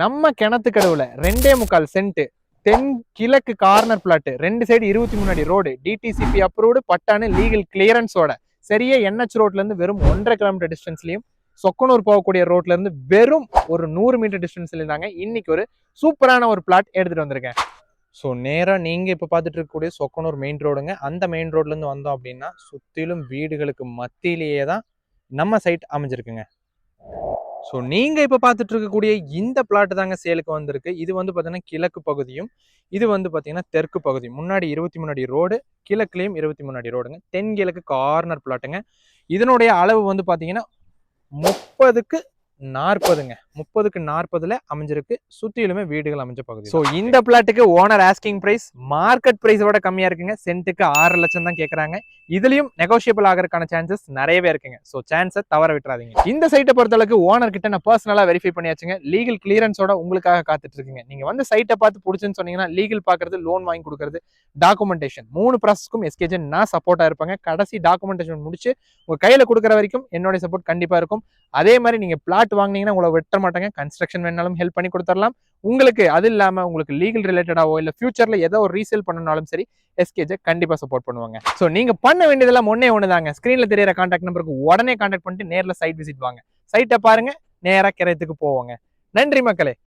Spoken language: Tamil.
நம்ம கிணத்து கடவுல ரெண்டே முக்கால் சென்ட் தென் கிழக்கு கார்னர் பிளாட் ரெண்டு சைடு இருபத்தி மூணு ரோடு டிடிசிபி அப்ரூவ்டு பட்டானு லீகல் கிளியரன்ஸோட சரியா என்ஹெச் ரோட்ல இருந்து வெறும் ஒன்றரை கிலோமீட்டர் டிஸ்டன்ஸ்லயும் சொக்கனூர் போகக்கூடிய ரோட்ல இருந்து வெறும் ஒரு நூறு மீட்டர் டிஸ்டன்ஸ்ல இருந்தாங்க இன்னைக்கு ஒரு சூப்பரான ஒரு பிளாட் எடுத்துட்டு வந்திருக்கேன். ஸோ நேராக நீங்கள் இப்போ பார்த்துட்டு இருக்கக்கூடிய சொக்கனூர் மெயின் ரோடுங்க அந்த மெயின் ரோட்லேருந்து வந்தோம் அப்படின்னா சுற்றிலும் வீடுகளுக்கு மத்தியிலேயே தான் நம்ம சைட் அமைஞ்சிருக்குங்க. ஸோ நீங்கள் இப்போ பார்த்துட்டு இருக்கக்கூடிய இந்த பிளாட் தாங்க சேலுக்கு வந்திருக்கு. இது வந்து பார்த்தீங்கன்னா கிழக்கு பகுதியும் இது வந்து பார்த்தீங்கன்னா தெற்கு பகுதி முன்னாடி இருபத்தி முன்னாடி ரோடு கிழக்குலேயும் இருபத்தி முன்னாடி ரோடுங்க. தென்கிழக்கு கார்னர் பிளாட்டுங்க இதனுடைய அளவு வந்து பார்த்தீங்கன்னா முப்பதுக்கு நாற்பதுங்க. முப்பதுக்கு நாற்பதுல அமைஞ்சிருக்கு. சுத்திலுமே வீடுகள் அமைஞ்ச பகுதி ஸோ இந்த பிளாட்டுக்கு ஓனர் ஆஸ்கிங் பிரைஸ் மார்க்கெட் பிரைஸோட கம்மியா இருக்குங்க. சென்ட்டுக்கு ஆறு லட்சம் தான் கேட்கறாங்க இதுலயும் நெகோஷியபிள் ஆகிறதுக்கான சான்சஸ் நிறையவே இருக்குங்க. ஸோ சான்ஸை தவற விட்டுறாதீங்க. இந்த சைட்டை பொறுத்தளவுக்கு ஓனர் கிட்ட நான் பர்சனலா வெரிஃபை பண்ணியாச்சுங்க. லீகல் கிளியரன்ஸோட உங்களுக்காக காத்துட்டு இருக்குங்க. நீங்க வந்து சைட்டை பார்த்து பிடிச்சுன்னு சொன்னீங்கன்னா லீகல் பாக்குறது லோன் வாங்கி கொடுக்கறது டாக்குமெண்டேஷன் மூணு ப்ராசஸ்க்கும் எஸ்கேஜன் நான் சப்போர்ட்டா இருப்பாங்க. கடைசி டாக்குமெண்டேஷன் முடிச்சு உங்க கையில கொடுக்குற வரைக்கும் என்னோட சப்போர்ட் கண்டிப்பா இருக்கும். அதே மாதிரி நீங்க பிளாட் வாங்குனீங்கன்னா உங்களை வெட்ட மாட்டாங்க. கன்ஸ்ட்ரக்ஷன் வேணாலும் ஹெல்ப் பண்ணி கொடுத்துடலாம் உங்களுக்கு அது இல்லாம உங்களுக்கு லீகல் ரிலேட்டடாவோ இல்ல ஃபியூச்சரில் ஏதோ ஒரு ரீசேல் பண்ணனாலும் சரி எஸ்கேஜை கண்டிப்பா சப்போர்ட் பண்ணுவாங்க. ஸோ நீங்க பண்ண வேண்டியதெல்லாம் ஒன்றே ஒன்று தாங்க ஸ்கிரீன்ல தெரியற காண்டாக்ட் நம்பருக்கு உடனே காண்டாக்ட் பண்ணிட்டு நேர்ல சைட் விசிட் வாங்க. சைட்டை பாருங்க நேரா கிரயத்துக்கு போவாங்க. நன்றி மக்களே.